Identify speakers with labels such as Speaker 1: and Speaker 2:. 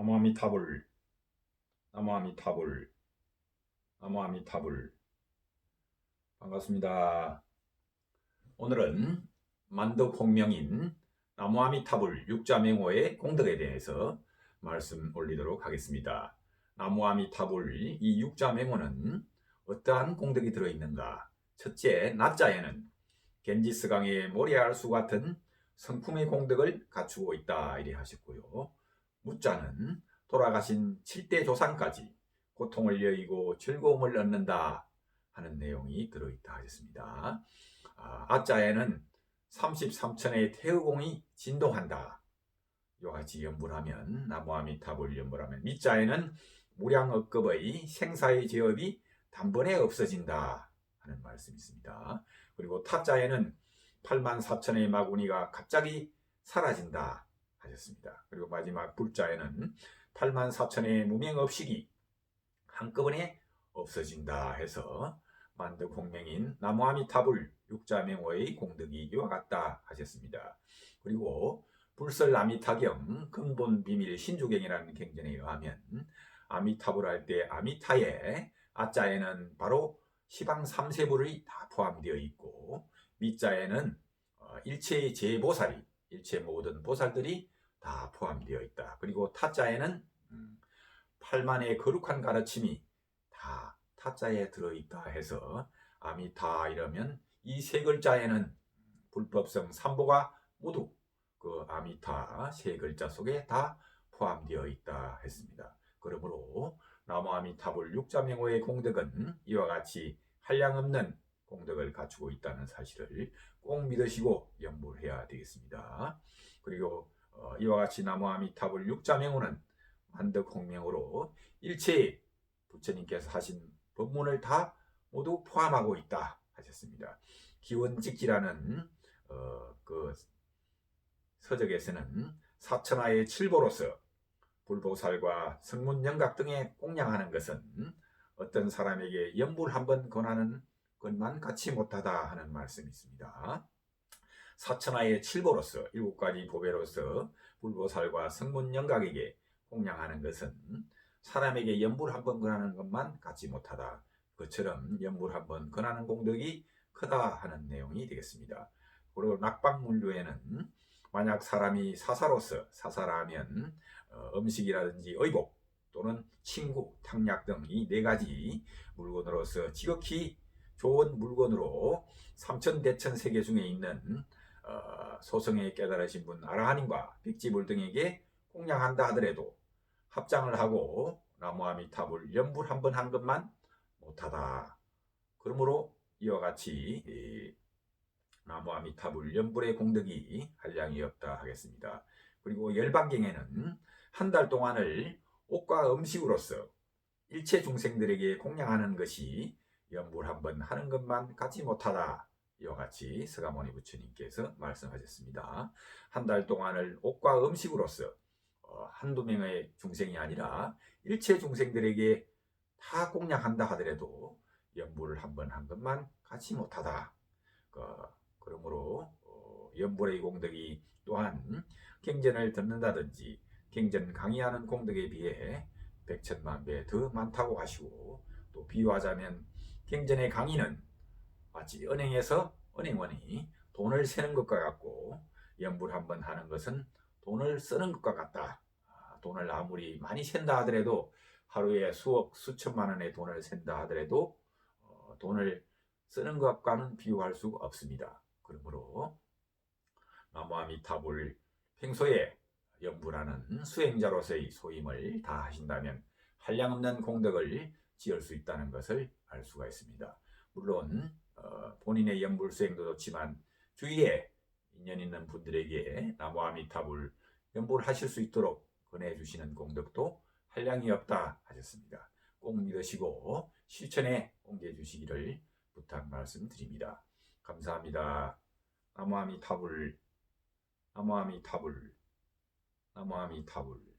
Speaker 1: 나무아미타불 나무아미타불 나무아미타불 반갑습니다. 오늘은 만덕홍명인 나무아미타불 육자맹호의 공덕에 대해서 말씀 올리도록 하겠습니다. 나무아미타불 이 육자맹호는 어떠한 공덕이 들어있는가? 첫째, 낮자에는 겐지스강의 모래알수 같은 성품의 공덕을 갖추고 있다 이래 하셨고요. 무자는 돌아가신 7대 조상까지 고통을 여의고 즐거움을 얻는다 하는 내용이 들어있다 하셨습니다. 아, 아자에는 33천의 태의공이 진동한다. 요같이 연불하면 나무아미타불 연불하면 밑자에는 무량업급의 생사의 제업이 단번에 없어진다 하는 말씀이 있습니다. 그리고 타자에는 8만 4천의 마구니가 갑자기 사라진다 하셨습니다. 그리고 마지막 불자에는 8만 4천의 무명 업식이 한꺼번에 없어진다 해서 만덕 공명인 나무아미타불 육자명호의 공덕이 이와 같다 하셨습니다. 그리고 불설 아미타경 근본 비밀 신주경이라는 경전에 의하면 아미타불 할 때 아미타에 아자에는 바로 시방 삼세불이 다 포함되어 있고 밑자에는 어, 일체의 제보살이 일체 모든 보살들이 다 포함되어 있다. 그리고 타자에는 음, 8만의 거룩한 가르침이 다 타자에 들어있다 해서 아미타 이러면 이 세 글자에는 불법성 삼보가 모두 그 아미타 세 글자 속에 다 포함되어 있다 했습니다. 그러므로 나무 아미타불 육자명호의 공덕은 이와 같이 한량없는 공덕을 갖추고 있다는 사실을 꼭 믿으시고 연불해야 되겠습니다. 그리고 어, 이와 같이 나무 아미타불 육자명호는 만덕홍명으로 일체의 부처님께서 하신 법문을 다 모두 포함하고 있다 하셨습니다. 기원직지라는 어, 그 서적에서는 사천하의 칠보로서 불보살과 성문영각 등에 공양하는 것은 어떤 사람에게 연불 한번 권하는 것만 갖지 못하다 하는 말씀이 있습니다. 사천하의 칠보로서 일곱 가지 보배로서 불보살과 성문영각에게 공양하는 것은 사람에게 연불 한 번 권하는 것만 갖지 못하다. 그처럼 연불 한 번 권하는 공덕이 크다 하는 내용이 되겠습니다. 그리고 낙방문류에는 만약 사람이 사사로서 사사라면 어, 음식이라든지 의복 또는 친구, 탕약 등 이 네 가지 물건으로서 지극히 좋은 물건으로 삼천대천 세계 중에 있는 어, 소성에 깨달으신 분 아라하님과 백지불 등에게 공양한다 하더라도 합장을 하고 나무아미타불 연불 한 번 한 것만 못하다. 그러므로 이와 같이 나무아미타불 연불의 공덕이 한량이 없다 하겠습니다. 그리고 열반경에는 한 달 동안을 옷과 음식으로서 일체 중생들에게 공양하는 것이 연불 한 번 하는 것만 갖지 못하다. 이와 같이 서가모니 부처님께서 말씀하셨습니다. 한 달 동안을 옷과 음식으로서 어, 한두 명의 중생이 아니라 일체 중생들에게 다 공양한다 하더라도 연불을 한 번 한 것만 갖지 못하다. 그, 그러므로 어, 연불의 공덕이 또한 경전을 듣는다든지 경전 강의하는 공덕에 비해 백천만 배 더 많다고 하시고 또 비유하자면 경전의 강의는 마치 은행에서 은행원이 돈을 세는 것과 같고 연불 한번 하는 것은 돈을 쓰는 것과 같다. 아, 돈을 아무리 많이 센다 하더라도 하루에 수억 수천만 원의 돈을 센다 하더라도 어, 돈을 쓰는 것과는 비교할 수 없습니다. 그러므로 나무아미타불 평소에 연불하는 수행자로서의 소임을 다 하신다면 한량없는 공덕을 지을 수 있다는 것을 알 수가 있습니다. 물론 어, 본인의 연불 수행도 좋지만 주위에 인연 있는 분들에게 나무 아미타불 연불 하실 수 있도록 권해 주시는 공덕도 한량이 없다 하셨습니다. 꼭 믿으시고 실천에 옮겨 주시기를 부탁 말씀드립니다. 감사합니다. 나무아미타불 나무아미타불 나무아미타불